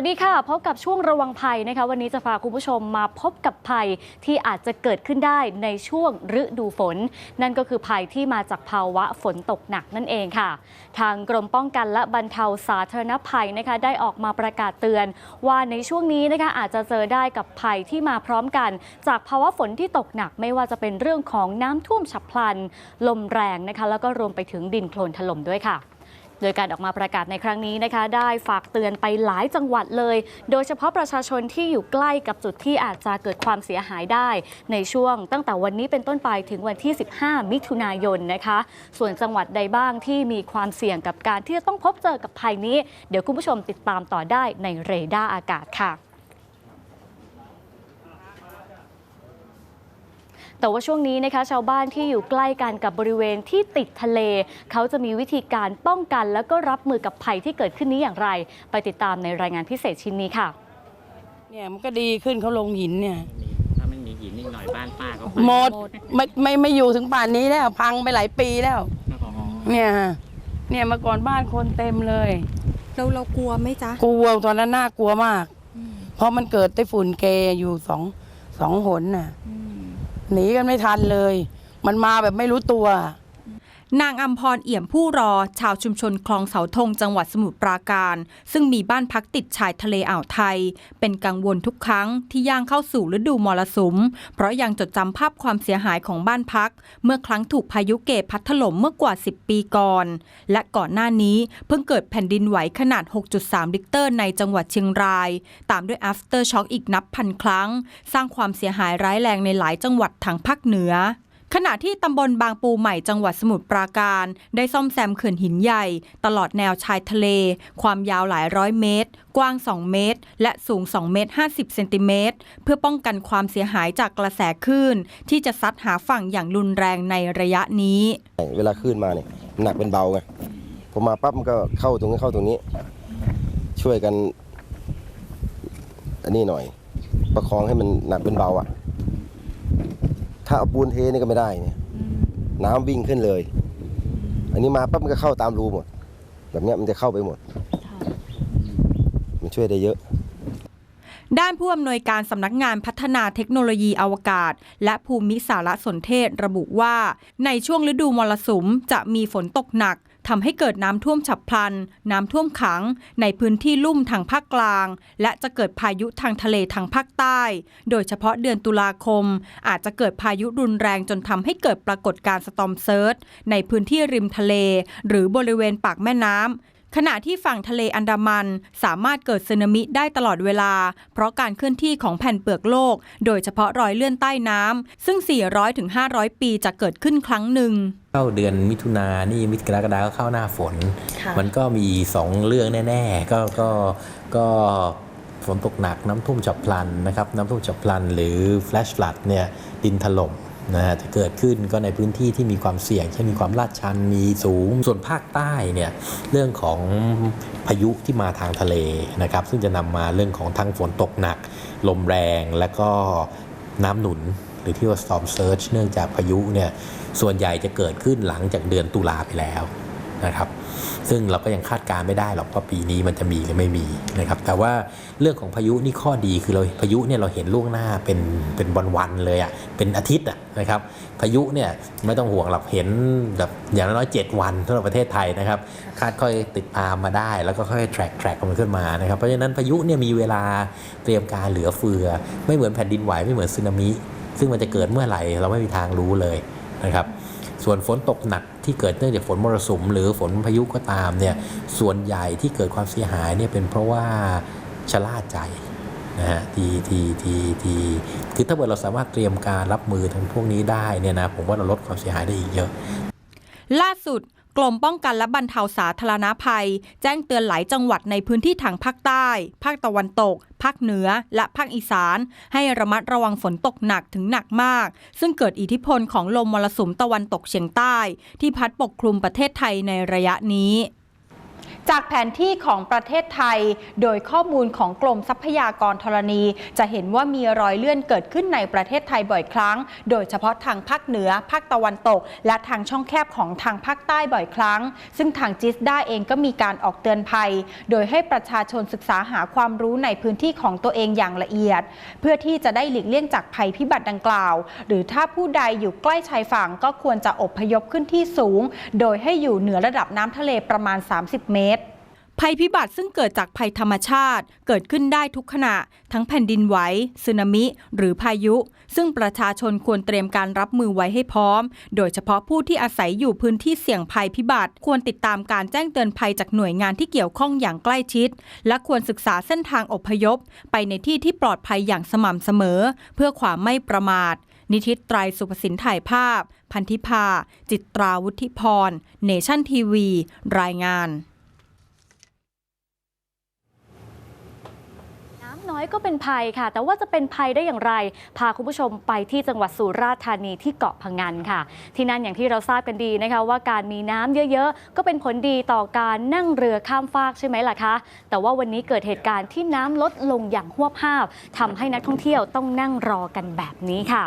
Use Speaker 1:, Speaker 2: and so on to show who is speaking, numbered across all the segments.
Speaker 1: วัสดีค่ะ พบกับช่วงระวังภัยนะคะ วันนี้จะพาคุณผู้ชมมาพบกับภัยที่อาจจะเกิดขึ้นได้ในช่วงฤดูฝน นั่นก็คือภัยที่มาจากภาวะฝนตกหนักนั่นเองค่ะ ทางกรมป้องกันและบรรเทาสาธารณภัยนะคะ ได้ออกมาประกาศเตือน ว่าในช่วงนี้นะคะอาจจะเจอได้กับภัยที่มาพร้อมกัน จากภาวะฝนที่ตกหนักไม่ว่าจะเป็นเรื่องของน้ำท่วมฉับพลัน ลมแรงนะคะแล้วก็รวมไปถึงดินโคลนถล่มด้วยค่ะ โดยการออกมาประกาศในครั้งนี้นะคะ ได้ฝากเตือนไปหลายจังหวัดเลย โดยเฉพาะประชาชนที่อยู่ใกล้กับจุดที่อาจจะเกิดความเสียหายได้ ในช่วงตั้งแต่วันนี้เป็นต้นไปถึงวันที่ 15 มิถุนายนนะคะ ส่วนจังหวัดใดบ้างที่มีความเสี่ยงกับการที่จะต้องพบเจอกับภัยนี้ เดี๋ยวคุณผู้ชมติดตามต่อได้ในเรดาร์อากาศค่ะ แต่ว่าช่วงนี้นะคะชาวบ้านที่อยู่ใกล้กันกับบริเวณที่ติดทะเล เขาจะมีวิธีการป้องกัน แล้วก็รับมือกับภัยที่เกิดขึ้นนี้อย่างไร ไปติดตามในรายงานพิเศษชิ้นนี้ค่ะ
Speaker 2: เนี่ยมันก็ดีขึ้นเขาลงหินเนี่ย
Speaker 3: ถ้าไม่มีหินนิดหน่อยบ้านป้าก็
Speaker 2: หมดไม่ไม่ไม่อยู่ถึงป่านนี้แล้ว พังไปหลายปีแล้ว เนี่ยฮะเนี่ยเมื่อก่อนบ้านคนเต็มเลย
Speaker 4: เราเรากลัวไหมจ๊ะ
Speaker 2: กลัวตอนนั้นน่ากลัวมาก เพราะมันเกิดไต้ฝุ่นเกอยู่สองสองหนน่ะ หนีกันไม่ทันเลย มันมาแบบไม่รู้ตัว
Speaker 4: นางอัมพรเอี่ยมผู้รอ ชาวชุมชนคลองเสาธงจังหวัดสมุทรปราการ ซึ่งมีบ้านพักติดชายทะเลอ่าวไทย เป็นกังวลทุกครั้งที่ย่างเข้าสู่ฤดูมรสุม เพราะยังจดจำภาพความเสียหายของบ้านพัก เมื่อครั้งถูกพายุเกพัดถล่มเมื่อกว่า 10 ปีก่อน และก่อนหน้านี้เพิ่งเกิดแผ่นดินไหวขนาด 6.3 ลิกเตอร์ในจังหวัดเชียงราย ตามด้วย after shock อีกนับพันครั้ง สร้างความเสียหายร้ายแรงในหลายจังหวัดทางภาคเหนือ ขณะที่ตำบลบางปูใหม่จังหวัดสมุทรปราการ ได้ซ่อมแซมเขื่อนหินใหญ่ ตลอดแนวชายทะเล ความยาวหลายร้อยเมตร กว้าง 2 เมตร และสูง 2 เมตร 50 เซนติเมตร เพื่อป้องกันความเสียหายจากกระแสคลื่น ที่จะซัดหาฝั่งอย่างรุนแรงในระยะนี้
Speaker 5: เวลาขึ้นมาเนี่ยหนักเป็นเบาไงพอมาปั๊บมันก็เข้าตรงนี้เข้าตรงนี้ ช่วยกันอันนี้หน่อย ประคองให้มันหนักเป็นเบาอะ่ะ ถ้าเอาปูนเทนี่ก็ไม่ได้เนี่ยน้ำวิ่งขึ้นเลย อันนี้มาปั๊บมันก็เข้าตามรูหมด แบบเนี้ยมันจะเข้าไปหมด มันช่วยได้เยอะ
Speaker 4: ด้านผู้อำนวยการสำนักงานพัฒนาเทคโนโลยีอวกาศ และภูมิสารสนเทศระบุว่า ในช่วงฤดูมรสุมจะมีฝนตกหนัก ทำให้เกิดน้ำท่วมฉับพลัน น้ำท่วมขัง ในพื้นที่ลุ่มทางภาคกลาง และจะเกิดพายุทางทะเลทางภาคใต้ โดยเฉพาะเดือนตุลาคม อาจจะเกิดพายุรุนแรงจนทำให้เกิดปรากฏการณ์สตอมเซิร์ชในพื้นที่ริมทะเล หรือบริเวณปากแม่น้ำ ขณะที่ฝั่งทะเลอันดามันสามารถเกิดสึนามิได้ตลอดเวลา เพราะการเคลื่อนที่ของแผ่นเปลือกโลก โดยเฉพาะรอยเลื่อนใต้น้ำซึ่ง 400-500 ปีจะเกิดขึ้นครั้งหนึ่ง
Speaker 3: เข้าเดือนมิถุนายนนี่มิถุกรกฎาก็เข้าหน้าฝน มันก็มีสองเรื่องแน่ ๆ ก็ก็ก็ฝนตกหนักน้ำท่วมฉับพลันนะครับน้ำท่วมฉับพลันหรือ flash flood เนี่ยดินถล่ม นะฮะจะเกิดขึ้นก็ในพื้นที่ที่มีความเสี่ยงเช่นมีความลาดชันมีสูง ส่วนภาคใต้เนี่ยเรื่องของพายุที่มาทางทะเลนะครับ ซึ่งจะนำมาเรื่องของทั้งฝนตกหนัก ลมแรงและก็น้ำหนุน หรือที่ว่า storm surge เนื่องจากพายุเนี่ยส่วนใหญ่จะเกิดขึ้นหลังจากเดือนตุลาไปแล้วนะครับ ซึ่งเราก็ยังคาดการณ์ไม่ได้หรอกว่าปีนี้มันจะมีหรือไม่มีนะครับแต่ว่าเรื่องของพายุนี่ข้อดีคือเราพายุเนี่ยเราเห็นล่วงหน้าเป็นเป็นวันๆเลยอะ่ะเป็นอาทิตย์อะนะครับพายุเนี่ยไม่ต้องห่วงหรอกเห็นแบบอย่างน้อยๆ7วันสำหรับประเทศไทยนะครับคาดค่อยติดตามมาได้ แล้วก็ค่อยแทร็กแทร็กมันขึ้นมานะครับเพราะฉะนั้นพายุเนี่ยมีเวลาเตรียมการเหลือเฟือ ไม่เหมือนแผ่นดินไหวไม่เหมือนสึนามิซึ่งมันจะเกิดเมื่อไหร่เราไม่มีทางรู้เลยนะครับ ส่วนฝนตกหนักที่เกิดเนื่องจากฝนมรสุมหรือฝนพายุก็ตามเนี่ยส่วนใหญ่ที่เกิดความเสียหายเนี่ยเป็นเพราะว่าชะล่าใจนะฮะทีทีทีทีคือถ้าเกิดเราสามารถเตรียมการรับมือทั้งพวกนี้ได้เนี่ยนะผมว่าเราลดความเสียหายได้อีกเยอะ
Speaker 4: ล่าสุด กรมป้องกันและบรรเทาสาธารณภัย แจ้งเตือนหลายจังหวัดในพื้นที่ทางภาคใต้ ภาคตะวันตก ภาคเหนือ และภาคอีสาน ให้ระมัดระวังฝนตกหนักถึงหนักมาก ซึ่งเกิดอิทธิพลของลมมรสุมตะวันตกเฉียงใต้ ที่พัดปกคลุมประเทศไทยในระยะนี้ จากแผนที่ของประเทศไทย โดยข้อมูลของกรมทรัพยากรธรณี จะเห็นว่ามีรอยเลื่อนเกิดขึ้นในประเทศไทยบ่อยครั้ง โดยเฉพาะทางภาคเหนือ ภาคตะวันตก และทางช่องแคบของทางภาคใต้บ่อยครั้ง ซึ่งทางจิสด้าเองก็มีการออกเตือนภัย โดยให้ประชาชนศึกษาหาความรู้ในพื้นที่ของตัวเองอย่างละเอียด เพื่อที่จะได้หลีกเลี่ยงจากภัยพิบัติดังกล่าว หรือถ้าผู้ใดอยู่ใกล้ชายฝั่งก็ควรจะอบพยพขึ้นที่สูง โดยให้อยู่เหนือระดับน้ำทะเลประมาณ 30 เมตร ภัยพิบัติซึ่งเกิดจากภัยธรรมชาติ เกิดขึ้นได้ทุกขณะ ทั้งแผ่นดินไหวสึนามิ หรือพายุ ซึ่งประชาชนควรเตรียมการรับมือไว้ให้พร้อม โดยเฉพาะผู้ที่อาศัยอยู่พื้นที่เสี่ยงภัยพิบัติ ควรติดตามการแจ้งเตือนภัยจากหน่วยงานที่เกี่ยวข้องอย่างใกล้ชิด และควรศึกษาเส้นทางอพยพ ไปในที่ที่ปลอดภัยอย่างสม่ำเสมอ เพื่อความไม่ประมาท นิทิตไตรสุภสินถ่ายภาพ พันธิพาจิตราวุฒิพร เนชั่นทีวี รายงาน
Speaker 1: น้อยก็เป็นภัยค่ะ แต่ว่าจะเป็นภัยได้อย่างไร พาคุณผู้ชมไปที่จังหวัดสุราษฎร์ธานีที่เกาะพะงันค่ะ ที่นั่นอย่างที่เราทราบกันดีนะคะ ว่าการมีน้ำเยอะๆ ก็เป็นผลดีต่อการนั่งเรือข้ามฟากใช่ไหมล่ะคะ แต่ว่าวันนี้เกิดเหตุการณ์ที่น้ำลดลงอย่างหวบห้าบทำให้นักท่องเที่ยวต้องนั่งรอกันแบบนี้ค่ะ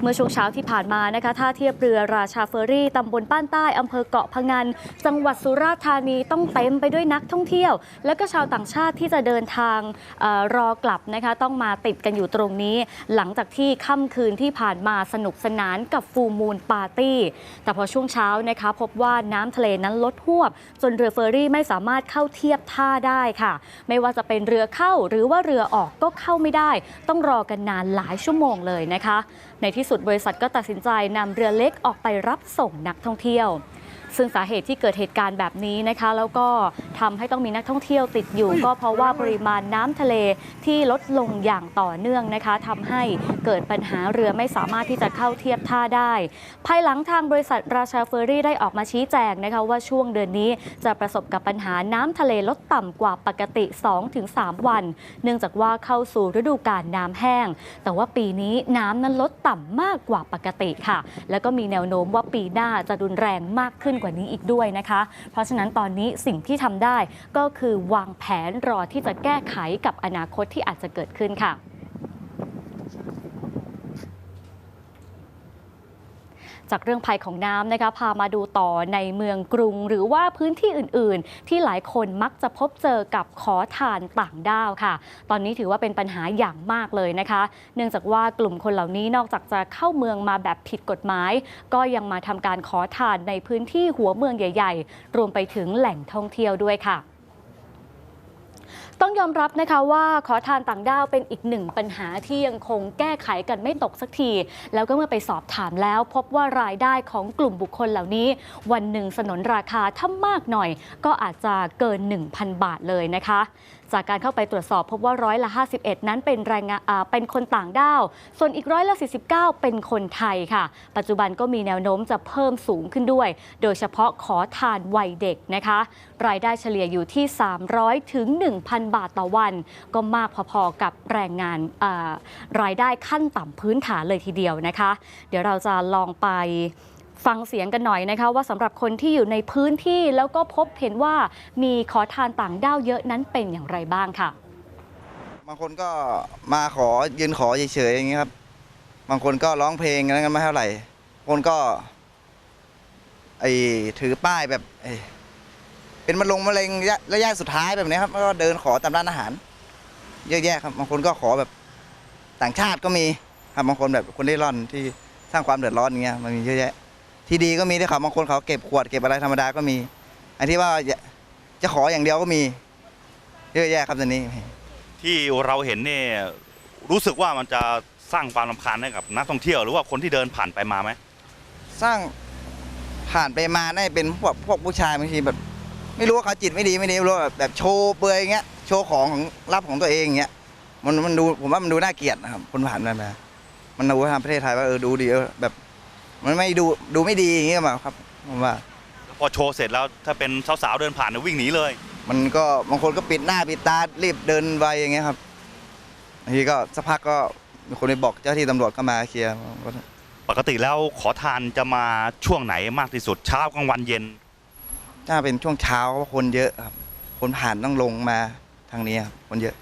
Speaker 1: เมื่อช่วงเช้าที่ผ่านมานะคะท่าเทียบเรือราชาเฟอรี่ตำบลป้านใต้อำเภอเกาะพะงันจังหวัดสุราษฎร์ธานีต้องเต็มไปด้วยนักท่องเที่ยว และก็ชาวต่างชาติที่จะเดินทางอรอกลับนะคะต้องมาติดกันอยู่ตรงนี้ หลังจากที่ค่ำคืนที่ผ่านมาสนุกสนานกับฟูมูลปาร์ตี้ แต่พอช่วงเช้านะคะพบว่าน้ำทะเลนั้นลดหวบ จนเรือเฟอร์รี่ไม่สามารถเข้าเทียบท่าได้ค่ะ ไม่ว่าจะเป็นเรือเข้าหรือว่าเรือออกก็เข้าไม่ได้ ต้องรอกันนานหลายชั่วโมงเลยนะคะ ในที่สุดบริษัทก็ตัดสินใจนำเรือเล็กออกไปรับส่งนักท่องเที่ยว ซึ่งสาเหตุที่เกิดเหตุการณ์แบบนี้นะคะ แล้วก็ทำให้ต้องมีนักท่องเที่ยวติดอยู่ ก็เพราะว่าปริมาณน้ำทะเลที่ลดลงอย่างต่อเนื่องนะคะทำให้เกิดปัญหาเรือไม่สามารถที่จะเข้าเทียบท่าได้ ภายหลังทางบริษัทราชาเฟอร์รี่ได้ออกมาชี้แจงนะคะว่าช่วงเดือนนี้จะประสบกับปัญหาน้ำทะเลลดต่ำกว่าปกติ 2-3 วัน เนื่องจากว่าเข้าสู่ฤดูกาลน้ำแห้ง แต่ว่าปีนี้น้ำนั้นลดต่ำมากกว่าปกติค่ะ แล้วก็มีแนวโน้มว่าปีหน้าจะรุนแรงมากขึ้นกว่านี้อีกด้วยนะคะ เพราะฉะนั้นตอนนี้สิ่งที่ทำได้ก็คือวางแผนรอที่จะแก้ไขกับอนาคตที่อาจจะเกิดขึ้นค่ะ จากเรื่องภัยของน้ำนะคะพามาดูต่อในเมืองกรุง หรือว่าพื้นที่อื่น ๆ ที่หลายคนมักจะพบเจอกับขอทานต่างด้าวค่ะ ตอนนี้ถือว่าเป็นปัญหาอย่างมากเลยนะคะ เนื่องจากว่ากลุ่มคนเหล่านี้นอกจากจะเข้าเมืองมาแบบผิดกฎหมาย ก็ยังมาทำการขอทานในพื้นที่หัวเมืองใหญ่ ๆ รวมไปถึงแหล่งท่องเที่ยวด้วยค่ะ ต้องยอมรับนะคะว่าขอทานต่างด้าวเป็นอีกหนึ่งปัญหาที่ยังคงแก้ไขกันไม่ตกสักที แล้วก็เมื่อไปสอบถามแล้ว พบว่ารายได้ของกลุ่มบุคคลเหล่านี้ วันหนึ่งสนนราคาถ้ามากหน่อย ก็อาจจะเกิน 1,000 บาทเลยนะคะ จากการเข้าไปตรวจสอบพบว่าร้อยละ 51 นั้นเป็นแรงงานเป็นคนต่างด้าว ส่วนอีกร้อยละ 49 เป็นคนไทยค่ะ ปัจจุบันก็มีแนวโน้มจะเพิ่มสูงขึ้นด้วย โดยเฉพาะขอทานวัยเด็กนะคะ รายได้เฉลี่ยอยู่ที่ 300 ถึง 1,000 บาทต่อวัน ก็มากพอๆกับแรงงานรายได้ขั้นต่ำพื้นฐานเลยทีเดียวนะคะ เดี๋ยวเราจะลองไป ฟังเสียงกันหน่อยนะคะว่าสำหรับคนที่อยู่ในพื้นที่แล้วก็พบเห็นว่ามีขอทานต่างด้าวเยอะนั้นเป็นอย่างไรบ้างค่ะ
Speaker 6: บางคนก็มาขอยืนขอเฉยๆอย่างนี้ครับ บางคนก็ร้องเพลงนั้นกันไม่เท่าไหร่บางคนก็ไอถือป้ายแบบเป็นมะลงมะเร็งระยะระยะสุดท้ายแบบนี้ครับก็เดินขอตามร้านอาหาร เยอะแยะครับบางคนก็ขอแบบต่างชาติก็มีครับบางคนแบบคนเร่ร่อนที่สร้างความเดือดร้อนอย่างเงี้ยมันมีเยอะแยะ ที่ดีก็มีด้วยครับบางคนเขาเก็บขวดเก็บอะไรธรรมดาก็มี อันที่ว่าจะขออย่างเดียวก็มีเยอะแยะครับตอนนี้
Speaker 7: ที่เราเห็นเนี่ยรู้สึกว่ามันจะสร้างความรำคาญให้กับนักท่องเที่ยวหรือว่าคนที่เดินผ่านไปมาไหม
Speaker 6: สร้างผ่านไปมาได้เป็นพวกพวกผู้ชายบางทีแบบ ไม่รู้ว่าเขาจิตไม่ดีไม่ดีไม่รู้แบบแบบโชว์เปลือยอย่างเงี้ยโชว์ของของรับของตัวเองอย่างเงี้ยมันมันดูผมว่ามันดูน่าเกลียดนะครับคนผ่านมามามันดูทางประเทศไทยว่าเออดูดีเออแบบ มันไม่ดูดูไม่ดีอย่างเงี้ยมาครับผมว่า
Speaker 7: พอโชว์เสร็จแล้วถ้าเป็นสาวๆเดินผ่านเนี่ยวิ่งหนีเลย
Speaker 6: มันก็บางคนก็ปิดหน้าปิดตารีบเดินไปอย่างเงี้ยครับบางทีก็สักพักก็มีคนไปบอกเจ้าหน้าที่ตำรวจก็มาเคลียร์ก็
Speaker 7: ปกติแล้วขอทานจะมาช่วงไหนมากที่สุดเช้ากลางวันเย็น
Speaker 6: ถ้าเป็นช่วงเช้าคนเยอะครับ คนผ่านต้องลงมาทางนี้ครับคนเยอะ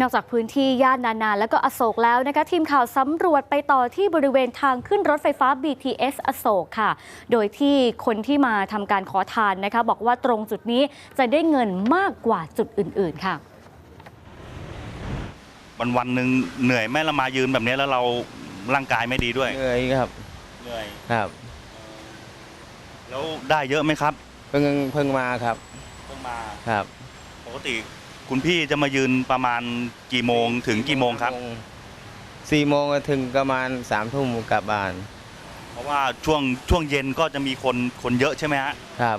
Speaker 1: นอกจากพื้นที่ย่านนานาและก็อโศกแล้วนะคะทีมข่าวสำรวจไปต่อที่บริเวณทางขึ้นรถไฟฟ้า BTS อโศกค่ะ โดยที่คนที่มาทำการขอทานนะคะ บอกว่าตรงจุดนี้จะได้เงินมากกว่าจุดอื่น ๆ ค่ะ
Speaker 7: วันวันๆหนึ่งเหนื่อยไหมเรามายืนแบบนี้แล้วเราร่างกายไม่ดีด้วย
Speaker 8: เหนื่อยครับ
Speaker 7: เหนื่อย
Speaker 8: ครับ
Speaker 7: แล้วได้เยอะไหมครับ
Speaker 8: เพิ่งเพิ่งมาครับ
Speaker 7: เพิ่งมา
Speaker 8: ครับ
Speaker 7: ปกติ คุณพี่จะมายืนประมาณกี่โมงถึงกี่โมงครับ
Speaker 8: สี่โมงถึงประมาณสามทุ่มกลับบ้าน
Speaker 7: เพราะว่าช่วงช่วงเย็นก็จะมีคนคนเยอะใช่ไหมฮะ
Speaker 8: ครับ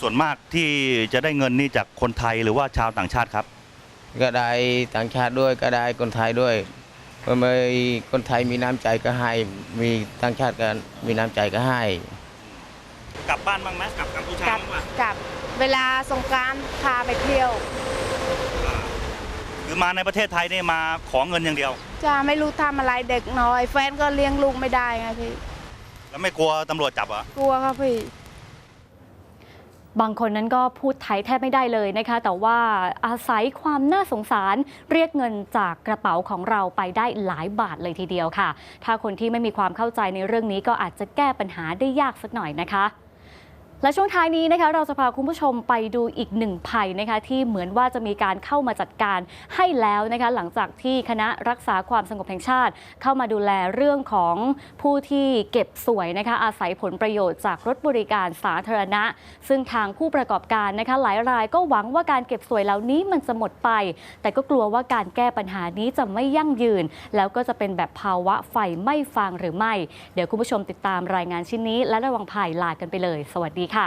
Speaker 7: ส่วนมากที่จะได้เงินนี่จากคนไทยหรือว่าชาวต่างชาติครับ
Speaker 8: ก็ได้ต่างชาติด้วยก็ได้คนไทยด้วยเมื่อมีคนไทยมีน้ำใจก็ให้ มีต่างชาติก็มีน้ำใจก็ให้
Speaker 7: กลับบ้านบ้างไหมกลับกัมพูชาก
Speaker 9: ลับ
Speaker 7: บ้างไหม
Speaker 9: กลับ เวลาสงกรารพาไปเที่ยว
Speaker 7: คือมาในประเทศไทยนี่มาขอเงินอย่างเดียว
Speaker 9: จะไม่รู้ทำอะไรเด็กน้อย แฟนก็เลี้ยงลูกไม่ได้ไงพี่
Speaker 7: แล้วไม่กลัวตำรวจจับเหรอ
Speaker 9: กลัวครับพี่
Speaker 1: บางคนนั้นก็พูดไทยแทบไม่ได้เลยนะคะ แต่ว่าอาศัยความน่าสงสารเรียกเงินจากกระเป๋าของเราไปได้หลายบาทเลยทีเดียวค่ะ ถ้าคนที่ไม่มีความเข้าใจในเรื่องนี้ก็อาจจะแก้ปัญหาได้ยากสักหน่อยนะคะ และช่วงท้ายนี้นะคะเราจะพาคุณผู้ชมไปดูอีกหนึ่งภัยนะคะที่เหมือนว่าจะมีการเข้ามาจัดการให้แล้วนะคะหลังจากที่คณะรักษาความสงบแห่งชาติ เข้ามาดูแลเรื่องของผู้ที่เก็บสวยนะคะอาศัยผลประโยชน์จากรถบริการสาธารณะ ซึ่งทางผู้ประกอบการนะคะหลายรายก็หวังว่าการเก็บสวยเหล่านี้มันจะหมดไป แต่ก็กลัวว่าการแก้ปัญหานี้จะไม่ยั่งยืน แล้วก็จะเป็นแบบภาวะไฟไม่ฟางหรือไม่ เดี๋ยวคุณผู้ชมติดตามรายงานชิ้นนี้ และระวังภัยลากันไปเลย สวัสดีค่ะ